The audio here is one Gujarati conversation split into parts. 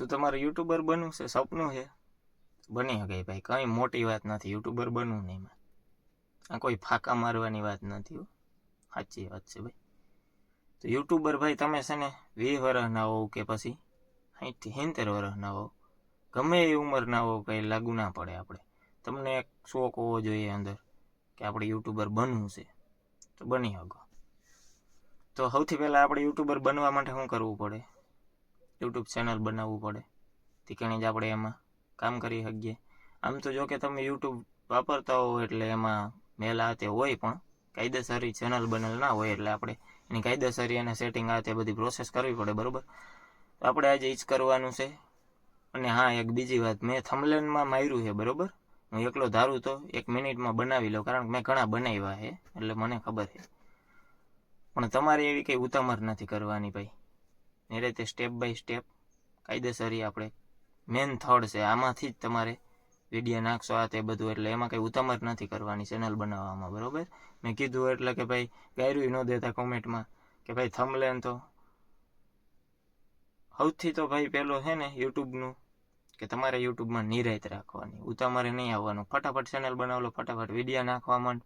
શું તમારે યુટ્યુબર બનવું છે, સપનું છે? બની શકે ભાઈ, કંઈ મોટી વાત નથી, યુટ્યુબર બનવું નહીં એમાં. આ કોઈ ફાંકા મારવાની વાત નથી હો. સાચી વાત છે ભાઈ. તો યુટ્યુબર ભાઈ, તમે છે ને, વીસ વર્ષના હોવ કે પછી સાઠથી સિત્તેર વર્ષના હોવ. ગમે એ ઉંમરના હોવ, કંઈ લાગુ ના પડે આપણે. તમને એક શોખ હોવો જોઈએ અંદર કે આપણે યુટ્યુબર બનવું છે. તો બની શકો તો સૌથી પહેલાં આપણે યુટ્યુબર બનવા માટે શું કરવું પડે? યુટ્યુબ ચેનલ બનાવવું પડે. તીકણી જ આપણે એમાં કામ કરી શકીએ. આમ તો જો કે તમે યુટ્યુબ વાપરતા હો એટલે એમાં મેલા તે હોય પણ કાયદેસરી ચેનલ બનેલ ના હોય એટલે આપણે એની કાયદેસરી અને સેટિંગ આ બધી પ્રોસેસ કરવી પડે, બરોબર? આપણે આજે ઈ જ કરવાનું છે. અને હા, એક બીજી વાત, મેં થમલેનમાં માર્યું છે, બરોબર? હું એકલો ધારું તો એક મિનિટમાં બનાવી લઉં, કારણ કે મેં ઘણા બનાવ્યા છે, એટલે મને ખબર છે. પણ તમારે એવી કંઈ ઉતમર નથી કરવાની ભાઈ. એ રીતે સ્ટેપ બાય સ્ટેપ કાયદેસરી આપણે મેન થર્ડ છે. આમાંથી જ તમારે વીડિયો નાખશો આ તે બધું. એટલે એમાં કંઈ ઉતામર નથી કરવાની ચેનલ બનાવવામાં. બરાબર? મેં કીધું એટલે કે ભાઈ ગાયરું ન દેતા કોમેન્ટમાં કે ભાઈ થમલેન તો સૌથી તો ભાઈ પેલો છે ને યુટ્યુબનું કે તમારે યુટ્યુબમાં નિરાયત રાખવાની. ઉતામારે નહીં આવવાનું. ફટાફટ ચેનલ બનાવો ફટાફટ વીડિયો નાખવા માંડ.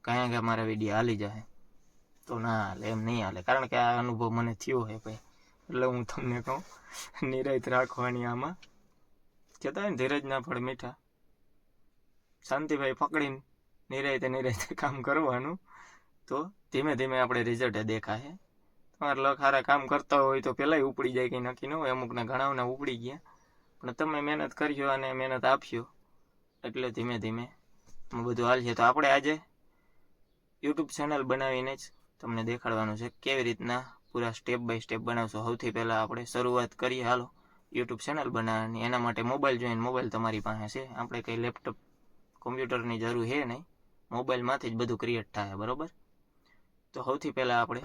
કાંઈ કે મારા વીડિયો હાલી જાય. તો ના હાલે, એમ નહીં હાલે. કારણ કે આ અનુભવ મને થયો છે ભાઈ. એટલે હું તમને કહું, નિરાયત રાખવાની આમાં. કહેતા ને, ધીરજ ના પડે મીઠા. શાંતિભાઈ પકડીને નિરાયતે નિરાયતે કામ કરવાનું. તો ધીમે ધીમે આપણે રિઝલ્ટ દેખાશે. તમારે લખારા કામ કરતા હોય તો પહેલાંય ઉપડી જાય કંઈ નક્કી ન હોય. અમુકના ઘણાઓના ઉપડી ગયા. પણ તમે મહેનત કર્યો અને મહેનત આપ્યો એટલે ધીમે ધીમે બધું બધું હાલશે. તો આપણે આજે યુટ્યુબ ચેનલ બનાવીને જ તમને દેખાડવાનું છે કેવી રીતના પૂરા સ્ટેપ બાય સ્ટેપ બનાવશો. સૌથી પહેલાં આપણે શરૂઆત કરીએ હાલો યુટ્યુબ ચેનલ બનાવવાની. એના માટે મોબાઈલ જોઈને મોબાઈલ તમારી પાસે છે. આપણે કંઈ લેપટોપ કોમ્પ્યુટરની જરૂર છે નહીં. મોબાઈલમાંથી જ બધું ક્રિએટ થાય, બરોબર? તો સૌથી પહેલાં આપણે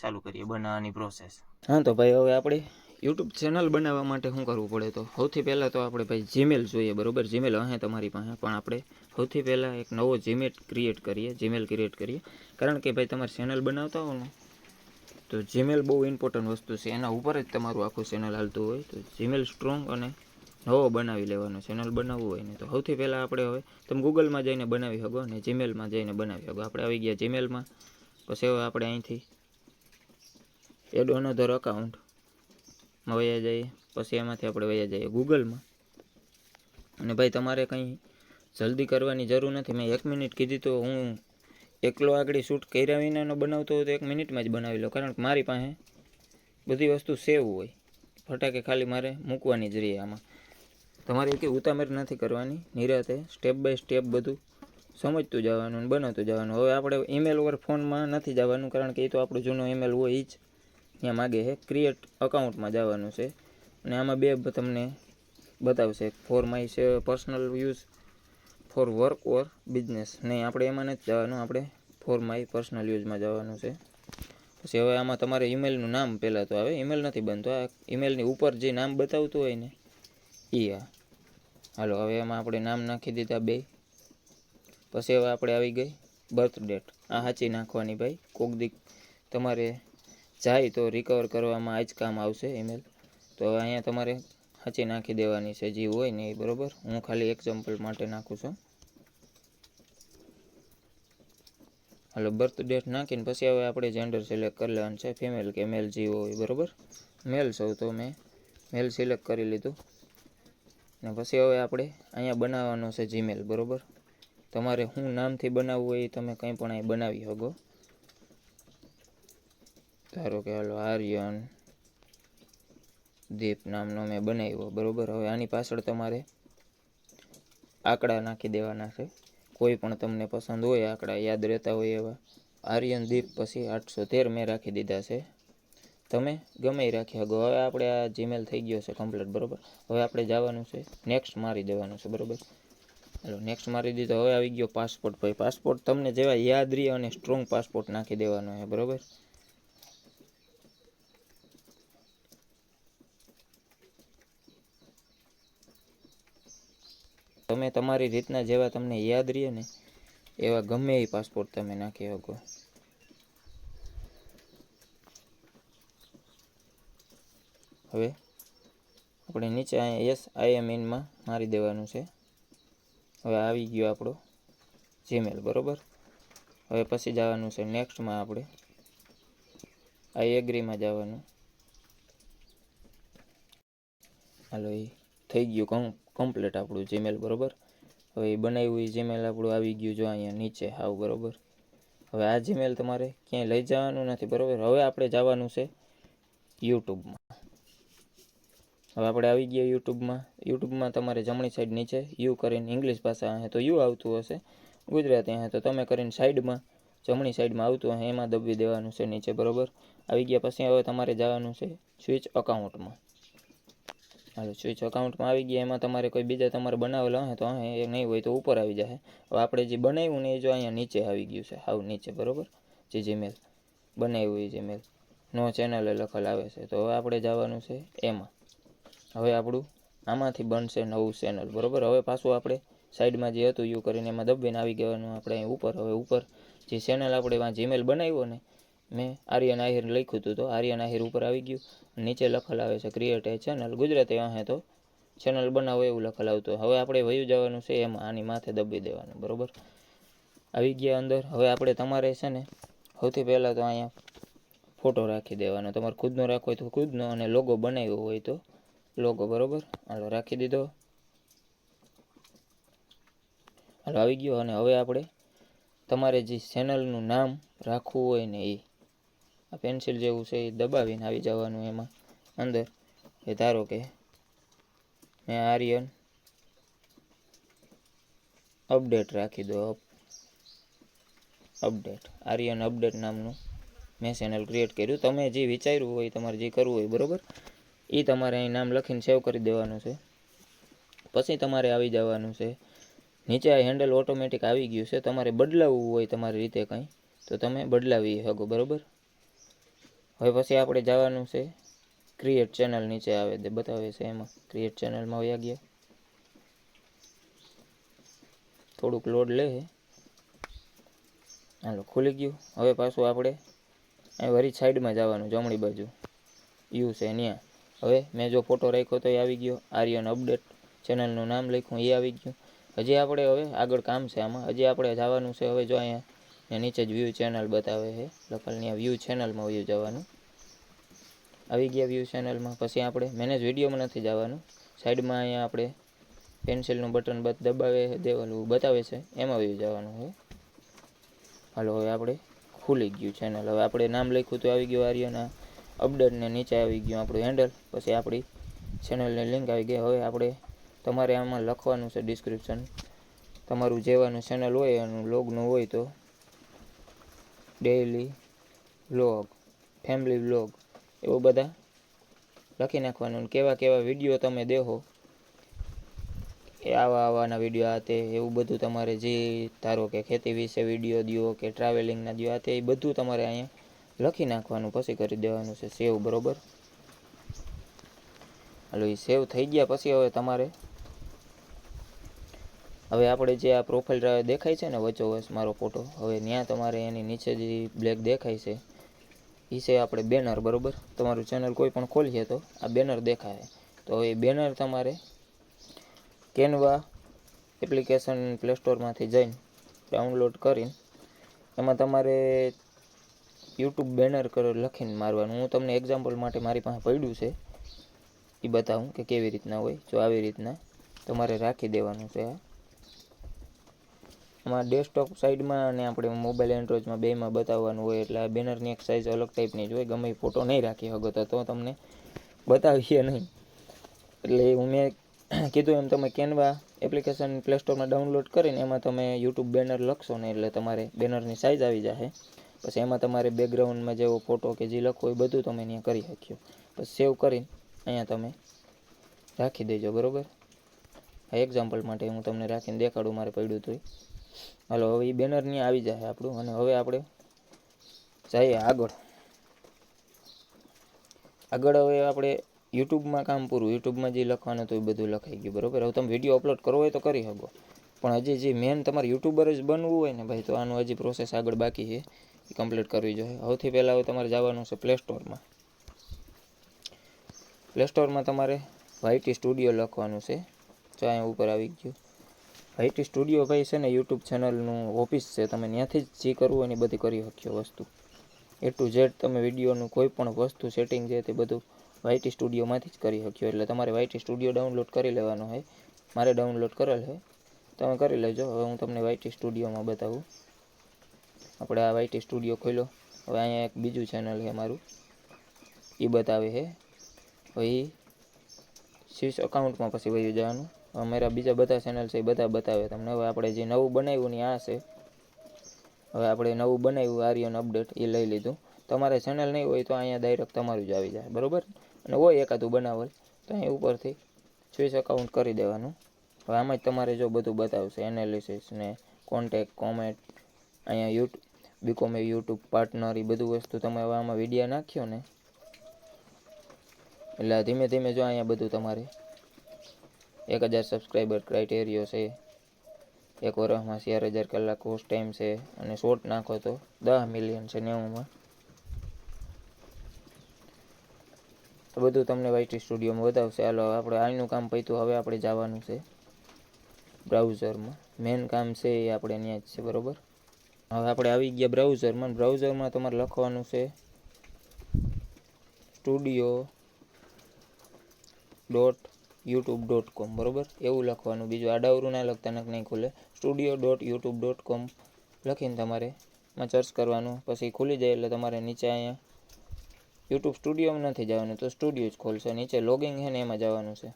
ચાલુ કરીએ બનાવવાની પ્રોસેસ હા, તો ભાઈ હવે આપણે યુટ્યુબ ચેનલ બનાવવા માટે શું કરવું પડે તો? સૌથી પહેલાં તો આપણે ભાઈ જીમેલ જોઈએ, બરોબર? જીમેલ હશે તમારી પાસે, પણ આપણે સૌથી પહેલાં એક નવો જીમેલ ક્રિએટ કરીએ જીમેલ ક્રિએટ કરીએ. કારણ કે ભાઈ તમારે ચેનલ બનાવતા હો ને તો જીમેલ બહુ ઇમ્પોર્ટન્ટ વસ્તુ છે. એના ઉપર જ તમારું આખું ચેનલ હાલતું હોય તો જીમેલ સ્ટ્રોંગ અને નવો બનાવી લેવાનો. ચેનલ બનાવવું હોય ને તો સૌથી પહેલાં આપણે હવે તમે ગૂગલમાં જઈને બનાવી શકો અને જીમેલમાં જઈને બનાવી શકો. આપણે આવી ગયા જીમેલમાં પછી હવે આપણે અહીંથી એડ અનધર અકાઉન્ટમાં વયા જઈએ. પછી એમાંથી આપણે વયા જઈએ ગૂગલમાં અને ભાઈ, તમારે કંઈ જલ્દી કરવાની જરૂર નથી. મેં એક મિનિટ કીધી તો હું એકલો આગળ શૂટ કર્યા વિનાનો બનાવતો હોય તો એક મિનિટમાં જ બનાવી લો. કારણ કે મારી પાસે બધી વસ્તુ સેવ હોય. ફટાકે ખાલી મારે મૂકવાની જ રહી આમાં. તમારે કંઈ ઉતામેર નથી કરવાની. નિરાતે સ્ટેપ બાય સ્ટેપ બધું સમજતું જવાનું બનાવતું જવાનું. હવે આપણે ઈમેલ ઉપર ફોનમાં નથી જવાનું કારણ કે એ તો આપણું જૂનો ઈમેલ હોય જ. ત્યાં માગે છે. ક્રિએટ અકાઉન્ટમાં જવાનું છે. અને આમાં બે તમને બતાવશે. For my personal use for work or business નહીં, આપણે એમાં નથી જવાનું, આપણે ફોર માય પર્સનલ યુઝમાં જવાનું છે. પછી હવે આમાં તમારે ઈમેલનું નામ પહેલાં તો આવે. ઈમેલ નથી બનતો. આ ઈમેલની ઉપર જે નામ બતાવતું હોય ને, એ આ. હાલો, હવે એમાં આપણે નામ નાખી દીધા બે. પછી હવે આપણે આવી ગઈ બર્થ ડેટ આ સાચી નાખવાની ભાઈ. કોક દીક તમારે જાય તો રિકવર કરવામાં આ જ કામ આવશે ઈમેલ તો હવે અહીંયા તમારે સાચી નાખી દેવાની છે જે હોય ને એ બરાબર. હું ખાલી એક્ઝામ્પલ માટે નાખું છું. હાલો બર્થ ડેટ નાખીને પછી હવે આપણે જેન્ડર સિલેક્ટ કરી લેવાનું છે ફિમેલ કે મેલ જે હોય, બરાબર? મેલ સૌ તો મેં મેલ સિલેક્ટ કરી લીધું. ને પછી હવે આપણે અહીંયા બનાવવાનો છે જીમેલ બરોબર? તમારે હું નામથી બનાવવું હોય એ તમે કંઈ પણ અહીં બનાવી શકો. ધારો કે હાલો આર્યન દીપ નામનો મેં બનાવ્યો, બરોબર? હવે આની પાછળ તમારે આંકડા નાખી દેવાના છે. કોઈ પણ તમને પસંદ હોય આંકડા, યાદ રહેતા હોય એવા. આર્યન દીપ પછી આઠસો તેર મેં રાખી દીધા છે. તમે ગમે રાખ્યા રાખી હવે આપણે આ જીમેલ થઈ ગયો છે કમ્પ્લીટ બરોબર? હવે આપણે જવાનું છે નેક્સ્ટ મારી દેવાનું છે, બરોબર? હાલો નેક્સ્ટ મારી દીધો. હવે આવી ગયો પાસપોર્ટ ભાઈ. પાસપોર્ટ તમને જેવા યાદ રહી અને સ્ટ્રોંગ પાસપોર્ટ નાખી દેવાનો છે, બરોબર? તમે તમારી રીતના જેવા તમને યાદ રહે ને, એવા ગમે એ પાસપોર્ટ તમે નાખી શકો. હવે આપણે નીચે અહીંયા યસ આઈ એમ ઇનમાં મારી દેવાનું છે. હવે આવી ગયો આપણો જીમેલ બરોબર? હવે પછી જવાનું છે નેક્સ્ટમાં આપણે. આઈ એગ્રીમાં જવાનું. હાલો, એ થઈ ગયું કમ. કમ્પ્લીટ આપણું જીમેલ બરોબર? હવે એ બનાવ્યું, એ જીમેલ આપણું આવી ગયું જો અહીંયા નીચે, હાવ, બરોબર? હવે આ જીમેલ તમારે ક્યાંય લઈ જવાનું નથી, બરોબર? હવે આપણે જવાનું છે યુટ્યુબમાં. હવે આપણે આવી ગયા યુટ્યુબમાં. યુટ્યુબમાં તમારે જમણી સાઈડ નીચે યુ કરીને ઇંગ્લિશ ભાષા અહીં તો યુ આવતું હશે. ગુજરાતી અહીંયા તો તમે કરીને સાઈડમાં જમણી સાઈડમાં આવતું હશે એમાં દબાવી દેવાનું છે નીચે, બરોબર? આવી ગયા પછી હવે તમારે જવાનું છે સ્વિચ અકાઉન્ટમાં હાલો સ્વિચ અકાઉન્ટમાં આવી ગયા, એમાં તમારે કોઈ બીજા તમારે બનાવેલા હોય તો અહીં એ નહીં હોય તો ઉપર આવી જાય. હવે આપણે જે બનાવ્યું ને એ જો અહીંયા નીચે આવી ગયું છે હાવ નીચે, બરોબર? જે જીમેલ બનાવ્યું એ જીમેલ નો ચેનલે લખેલ આવે છે, તો હવે આપણે જવાનું છે એમાં. હવે આપણું આમાંથી બનશે નવું ચેનલ બરાબર? હવે પાછું આપણે સાઈડમાં જે હતું યુ કરીને એમાં દબાવીને આવી ગયાનું આપણે અહીં ઉપર, હવે ઉપર જે ચેનલ આપણે જીમેલ બનાવ્યો ને મેં આર્યન આહિર લખ્યું હતું તો આર્યન આહિર ઉપર આવી ગયું. નીચે લખેલ આવે છે ક્રિએટ એ ચેનલ ગુજરાતી વાંહે તો ચેનલ બનાવો એવું લખેલ આવતું. હવે આપણે વયું જવાનું છે, એમાં આની માથે દબી દેવાનું, બરોબર? આવી ગયા અંદર. હવે આપણે તમારે છે ને, સૌથી પહેલાં તો અહીંયા ફોટો રાખી દેવાનો. તમારે ખુદનો રાખવો હોય તો ખુદનો અને લોગો બનાવ્યો હોય તો લોગો બરાબર? હાલો, રાખી દીધો. હાલો, આવી ગયો. અને હવે આપણે તમારે જે ચેનલનું નામ રાખવું હોય ને એ આ પેન્સિલ જેવું છે એ દબાવીને આવી જવાનું એમાં, અંદર. એ ધારો કે મેં આર્યન અપડેટ રાખી દો અપ અપડેટ આર્યન અપડેટ નામનું મેં ચેનલ ક્રિએટ કર્યું. તમે જે વિચાર્યું હોય, તમારે જે કરવું હોય, બરાબર? એ તમારે અહીં નામ લખીને સેવ કરી દેવાનું છે. પછી તમારે આવી જવાનું છે. નીચે આ હેન્ડલ ઓટોમેટિક આવી ગયું છે. તમારે બદલાવવું હોય તમારી રીતે કંઈ, તો તમે બદલાવી શકો, બરોબર? હવે પછી આપણે જવાનું છે ક્રિએટ ચેનલ નીચે આવે તે બતાવે છે એમાં. ક્રિએટ ચેનલમાં વયા ગયા. થોડુંક લોડ લે હાલો, ખુલી ગયું. હવે પાછું આપણે વરી સાઈડમાં જવાનું, જમણી બાજુ. યુ છે ત્યાં હવે મેં જો ફોટો રાખ્યો તો એ આવી ગયો. આર્યન અપડેટ ચેનલનું નામ લખ્યું, એ આવી ગયું. હજી આપણે હવે આગળ કામ છે આમાં. હજી આપણે જવાનું છે હવે જો અહીંયા ને નીચે જ વ્યૂ ચેનલ બતાવે છે. લોકલની આ વ્યૂ ચેનલમાં વ્યૂ જવાનું. આવી ગયા વ્યૂ ચેનલમાં પછી આપણે મેનેજ વિડીયોમાં નથી જવાનું. સાઈડમાં અહીંયા આપણે પેન્સિલનું બટન દબાવે દેવાનું બતાવે છે. એમાં વ્યૂ જવાનું છે. હાલો, હવે આપણે ખુલી ગયું ચેનલ હવે આપણે નામ લખ્યું તો આવી ગયું આર્યના. અપડેટને નીચે આવી ગયું આપણું હેન્ડલ પછી આપણી ચેનલની લિંક આવી ગઈ. હવે આપણે તમારે આમાં લખવાનું છે ડિસ્ક્રિપ્શન તમારું જેવાનું ચેનલ હોય એનું લોગનું હોય તો ડેઈલી વ્લોગ ફેમિલી વ્લોગ એવું બધા લખી નાખવાનું. કેવા કેવા વીડિયો તમે દેહો એ આવા આવાના વીડિયો આ તે, એવું બધું તમારે જે ધારો કે ખેતી વિશે વીડિયો દો કે ટ્રાવેલિંગના દો આ તે, એ બધું તમારે અહીંયા લખી નાખવાનું, પછી કરી દેવાનું છે. સેવ, બરોબર? હાલો, એ સેવ થઈ ગયા, પછી હવે તમારે હવે આપણે જે આ પ્રોફાઇલ દેખાય છે ને વચ્ચોવચ મારો ફોટો હવે ત્યાં તમારે એની નીચે જે બ્લેક દેખાય છે એ છે આપણે બેનર બરોબર? તમારું ચેનલ કોઈ પણ ખોલીએ તો આ બેનર દેખાય. તો એ બેનર તમારે કેનવા એપ્લિકેશન પ્લે સ્ટોરમાંથી જઈને ડાઉનલોડ કરીને એમાં તમારે યુટ્યુબ બેનર કર લખીને મારવાનું. હું તમને એક્ઝામ્પલ માટે મારી પાસે પડ્યું છે. એ બતાવું કે કેવી રીતના હોય, જો આવી રીતના તમારે રાખી દેવાનું છે આ. આમાં ડેસ્કટોપ સાઈડમાં અને આપણે મોબાઈલ એન્ડ્રોઇડમાં બેમાં બતાવવાનું હોય એટલે આ બેનરની એક સાઇઝ અલગ ટાઈપની જ હોય, ગમે એ ફોટો નહીં રાખી શકો તો તમને બતાવીએ નહીં. એટલે હું મેં કીધું એમ, તમે કેનવા એપ્લિકેશન પ્લે સ્ટોરમાં ડાઉનલોડ કરીને એમાં તમે યુટ્યુબ બેનર લખશો ને એટલે તમારે બેનરની સાઇઝ આવી જશે પછી એમાં તમારે બેકગ્રાઉન્ડમાં જેવો ફોટો કે જે લખો એ બધું તમે અહીંયા કરી શક્યો પછી સેવ કરીને અહીંયા તમે રાખી દેજો, બરાબર? એક્ઝામ્પલ માટે હું તમને રાખીને દેખાડું, મારે પડ્યું હતું હાલો, હવે એ બેનર ત્યાં આવી જાય આપણું, અને હવે આપણે જઈએ આગળ. આગળ હવે આપણે યુટ્યુબમાં કામ પૂરું, યુટ્યુબમાં જે લખવાનું હતું એ બધું લખાઈ ગયું, બરાબર? હવે તમે વીડિયો અપલોડ કરવો હોય તો કરી શકો. પણ હજી જે મેન તમારે યુટ્યુબર જ બનવું હોય ને ભાઈ, તો આનું હજી પ્રોસેસ આગળ બાકી છે. એ કમ્પ્લીટ કરવી જોઈએ. સૌથી પહેલાં હવે તમારે જવાનું છે પ્લે સ્ટોરમાં પ્લે સ્ટોરમાં તમારે વાયટી સ્ટુડિયો લખવાનું છે. જો ઉપર આવી ગયું. વાયટી સ્ટુડિયો ભાઈ છે ને યુટ્યુબ ચેનલનું ઓફિસ છે, તમે ત્યાંથી જ જે કરવું હોય ને એ બધી કરી શક્યો વસ્તુ. એ ટુ ઝેડ તમે વિડીયોનું કોઈ પણ વસ્તુ સેટિંગ છે તે બધું વાયટી સ્ટુડિયોમાંથી જ કરી શક્યો એટલે તમારે વાયટી સ્ટુડિયો ડાઉનલોડ કરી લેવાનો હોય, મારે ડાઉનલોડ કરેલ છે તમે કરી લેજો. હવે હું તમને વાયટી સ્ટુડિયોમાં બતાવું. આપણે આ વાયટી સ્ટુડિયો ખોલ્યો. હવે અહીંયા એક બીજું ચેનલ છે મારું. એ બતાવે છે. હવે એ સ્વિચ અકાઉન્ટમાં પછી વહી જવાનું? હવે મારા બીજા બધા ચેનલ છે એ બધા બતાવે તમને. હવે આપણે જે નવું બનાવ્યું ને આ છે. હવે આપણે નવું બનાવ્યું, આર્યન અપડેટ એ લઈ લીધું. તમારે ચેનલ નહીં હોય તો અહીંયા ડાયરેક્ટ તમારું જ આવી જાય, બરાબર? અને હોય એકાદું બનાવેલ તો અહીં ઉપરથી સ્વિચ અકાઉન્ટ કરી દેવાનું. હવે આમાં જ તમારે જો બધું બતાવશે એનાલિસિસ ને કોન્ટેક કોમેન્ટ અહીંયા યુટ્યુબ બીકોમ યુટ્યુબ પાર્ટનર એ બધું વસ્તુ તમે હવે આમાં વીડિયો નાખ્યો ને, એટલે ધીમે ધીમે જો અહીંયા બધું તમારે એક હજાર સબસ્ક્રાઈબર ક્રાઇટેરિયો છે. એક વર્ષમાં ચાર હજાર કલાક કોસ્ટ ટાઈમ છે અને શોર્ટ નાખો તો દસ મિલિયન છે નેવુંમાં. તો બધું તમને વાયટી સ્ટુડિયોમાં બતાવશે. હાલો, આપણે આનું કામ પૈતું હવે આપણે જવાનું છે બ્રાઉઝરમાં મેન કામ છે એ આપણે ત્યાં જ છે, બરોબર? હવે આપણે આવી ગયા બ્રાઉઝરમાં બ્રાઉઝરમાં તમારે લખવાનું છે studio dot YouTube dot com બરોબર? એવું લખવાનું. બીજું આડાવરું ના લખતા નક નહીં ખુલે. Studio dot YouTube dot com લખીને તમારે માં સર્ચ કરવાનું. પછી ખુલી જાય એટલે તમારે નીચે અહીંયા યુટ્યુબ સ્ટુડિયોમાં નથી જવાનું, તો સ્ટુડિયો જ ખોલશે. નીચે લોગિંગ છે ને એમાં જવાનું છે.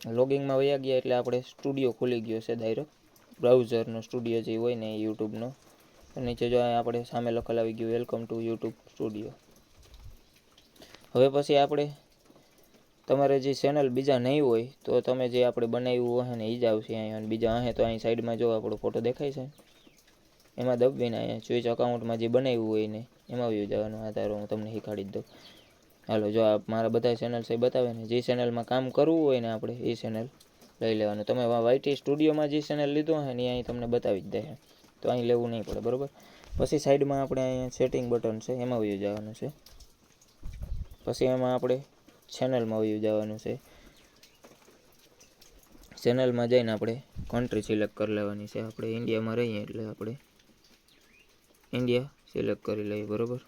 લોગિંગમાં વયા ગયા એટલે આપણે સ્ટુડિયો ખુલી ગયો છે ડાયરેક્ટ બ્રાઉઝરનો સ્ટુડિયો જે હોય ને યુટ્યુબનો નીચે જો આપણે સામે લખેલ આવી ગયું વેલકમ ટુ યુટ્યુબ સ્ટુડિયો હવે પછી આપણે તમારે જે ચેનલ બીજા નહીં હોય, તો તમે જે આપણે બનાવ્યું હશે ને એ જ આવશે અહીંયા. અને બીજા હશે તો અહીં સાઈડમાં જો આપણો ફોટો દેખાય છે. એમાં દબીને અહીંયા સ્વિચ અકાઉન્ટમાં જે બનાવ્યું હોય ને એમાં વ્યૂ જવાનું. આ હું તમને શીખવાડી દઉં. હાલો, જો આ મારા બધા ચેનલ છે બતાવે ને, જે ચેનલમાં કામ કરવું હોય ને આપણે, એ ચેનલ લઈ લેવાનું. તમે વાયટી સ્ટુડિયોમાં જે ચેનલ લીધો હે ને, એ અહીં તમને બતાવી જ દે તો અહીં લેવું નહીં પડે, બરાબર? પછી સાઈડમાં આપણે અહીંયા સેટિંગ બટન છે, એમાં વ્યૂ જવાનું છે. પછી એમાં આપણે ચેનલમાં વયું જવાનું છે. ચેનલમાં જઈને આપણે કન્ટ્રી સિલેક્ટ કરી લેવાની છે. આપણે ઇન્ડિયામાં રહીએ એટલે આપણે ઇન્ડિયા સિલેક્ટ કરી લઈએ, બરાબર?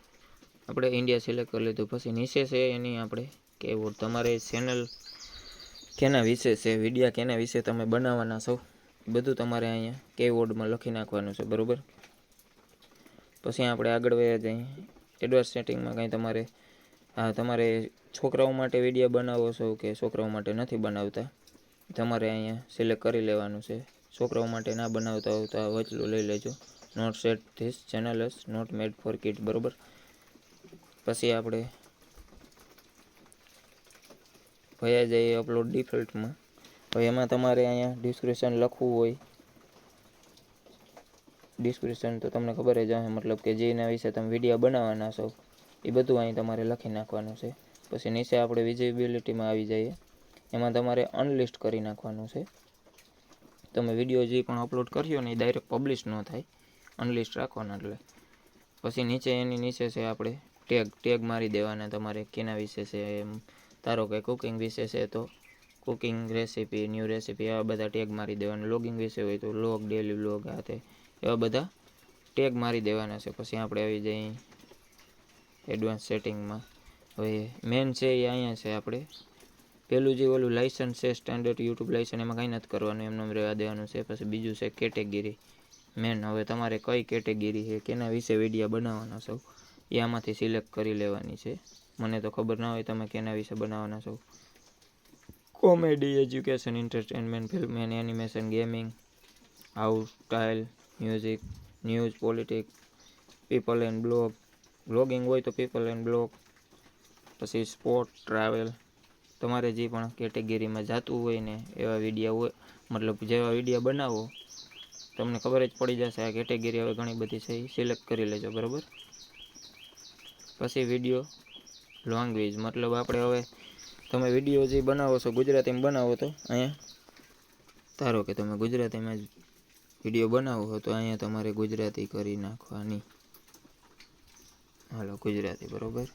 આપણે ઇન્ડિયા સિલેક્ટ કરી લીધું, પછી નીચે છે એની આપણે કેવું તમારે ચેનલ કેના વિશે છે વિડીયા કેના વિશે તમે બનાવવાના છો બધું તમારે અહીંયા કેવોર્ડમાં લખી નાખવાનું છે, બરાબર? પછી આપણે આગળ વયા જઈએ. એડવાન્સ સેટિંગમાં કંઈ તમારે તમારે છોકરાઓ માટે વીડિયો બનાવો છો કે છોકરાઓ માટે નથી બનાવતા? તમારે અહીંયા સિલેક્ટ કરી લેવાનું છે. છોકરાઓ માટે ના બનાવતા હોય વચલું લઈ લેજો. Not set this channel is not made for kid બરોબર? પછી આપણે ભયા જઈએ અપલોડ ડિફોલ્ટમાં હવે એમાં તમારે અહીંયા ડિસ્ક્રિપ્શન લખવું હોય. ડિસ્ક્રિપ્શન તો તમને ખબર જ હશે, મતલબ કે જેના વિશે તમે વીડિયો બનાવવાના છો. એ બધું અહીં તમારે લખી નાખવાનું છે. પછી નીચે આપણે વિઝિબિલિટીમાં આવી જઈએ. એમાં તમારે અનલિસ્ટ કરી નાખવાનું છે. તમે વીડિયો જે પણ અપલોડ કર્યો ને એ ડાયરેક્ટ પબ્લિશ ન થાય. અનલિસ્ટ રાખવાના એટલે. પછી નીચે એની નીચે છે આપણે ટેગ ટેગ મારી દેવાના તમારે કેના વિશે છે એમ. ધારો કે કુકિંગ વિશે છે તો કુકિંગ રેસીપી ન્યૂ રેસીપી એવા બધા ટેગ મારી દેવાના. લોગિંગ વિશે હોય તો લોગ ડેલી લોગ આ તે. એવા બધા ટેગ મારી દેવાના છે. પછી આપણે આવી જઈએ. એડવાન્સ સેટિંગમાં હવે મેન છે એ અહીંયા છે આપણે. પેલું જે ઓલું લાઇસન્સ છે સ્ટાન્ડર્ડ યુટ્યુબ લાઇસન્સ એમાં કંઈ નથી કરવાનું, એમને રહેવા દેવાનું છે. પછી બીજું છે કેટેગરી મેન હવે તમારે કઈ કેટેગરી છે, કેના વિશે વિડીયા બનાવવાના છો, એ આમાંથી સિલેક્ટ કરી લેવાની છે. મને તો ખબર ના હોય તમે કેના વિશે બનાવવાના છો. Comedy education entertainment film and animation gaming house style music news politics people and blog blogging હોય તો પીપલ એન્ડ બ્લોગ પછી સ્પોર્ટ ટ્રાવેલ તમારે જે પણ કેટેગરીમાં જાતું હોય ને એવા વિડીયા હોય, મતલબ જેવા વિડીયા બનાવો, તમને ખબર જ પડી જશે આ કેટેગરી હવે ઘણી બધી છે સિલેક્ટ કરી લેજો, બરાબર? પછી વીડિયો લેંગ્વેજ મતલબ આપણે હવે તમે વીડિયો જે બનાવો છો ગુજરાતીમાં બનાવો તો અહીંયા, ધારો કે તમે ગુજરાતીમાં જ વીડિયો બનાવો તો અહીંયા તમારે ગુજરાતી કરી નાખવાની. હાલો, ગુજરાતી, બરાબર?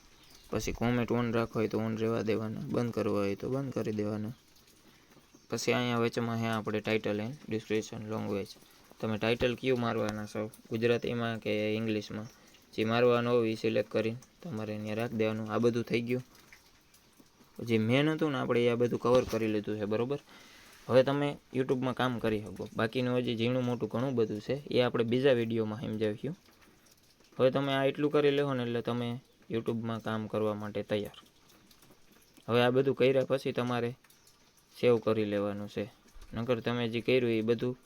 પછી કોમેન્ટ ઓન રાખવા હોય તો ઓન રહેવા દેવાના, બંધ કરવા હોય તો બંધ કરી દેવાના. પછી અહીંયા વચમાં હે આપણે ટાઇટલ એન્ડ ડિસ્ક્રિપ્શન લેંગ્વેજ તમે ટાઇટલ કયું મારવાના છો? ગુજરાતીમાં કે ઇંગ્લિશમાં? જે મારવાનું હોય એ સિલેક્ટ કરીને તમારે અહીંયા રાખી દેવાનું. આ બધું થઈ ગયું. જે મેન હતું ને, આપણે આ બધું કવર કરી લીધું છે, બરાબર? હવે તમે યુટ્યુબમાં કામ કરી શકો. બાકીનું હજી ઝીણું મોટું ઘણું બધું છે, એ આપણે બીજા વિડીયોમાં સમજાવ્યું હવે તમે આ એટલું કરી લેવો ને એટલે તમે યુટ્યુબમાં કામ કરવા માટે તૈયાર. હવે આ બધું કર્યા પછી તમારે સેવ કરી લેવાનું છે. નકર તમે જે કર્યું એ બધું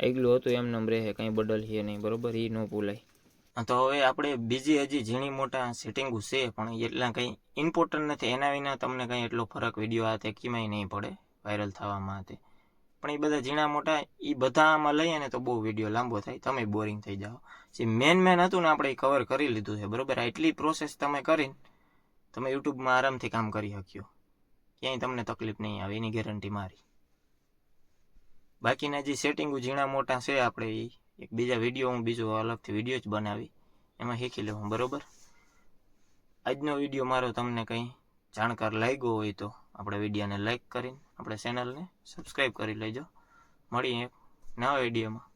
આગલું હતું એમ નમ રહે, કંઈ બદલ છે નહીં, બરોબર? એ ન ભૂલાય. તો હવે આપણે બીજી હજી ઝીણી મોટા સેટિંગો છે, પણ એટલા કંઈ ઇમ્પોર્ટન્ટ નથી. એના વિના તમને કંઈ એટલો ફરક વીડિયો આ તે કીમાંય નહીં પડે વાયરલ થવામાં તે. પણ એ બધા ઝીણા મોટા એ બધા આમાં લઈએ ને તો બહુ વીડિયો લાંબો થાય. તમે બોરિંગ થઈ જાઓ. જે મેન મેન હતું ને આપણે એ કવર કરી લીધું છે, બરોબર? આ એટલી પ્રોસેસ તમે કરીને તમે યુટ્યુબમાં આરામથી કામ કરી શક્યો ક્યાંય તમને તકલીફ નહીં આવે, એની ગેરંટી મારી. બાકીના જે સેટિંગો ઝીણા મોટા છે આપણે એ એક બીજા વીડિયો હું બીજો અલગથી વીડિયો જ બનાવી, એમાં શીખી લેવું, બરોબર? આજનો વીડિયો મારો તમને કંઈ જાણકાર લાગ્યો હોય તો આપણે વિડીયોને લાઈક કરીને આપણે ચેનલને સબસ્ક્રાઈબ કરી લેજો. મળીએ એક નવા વિડીયોમાં.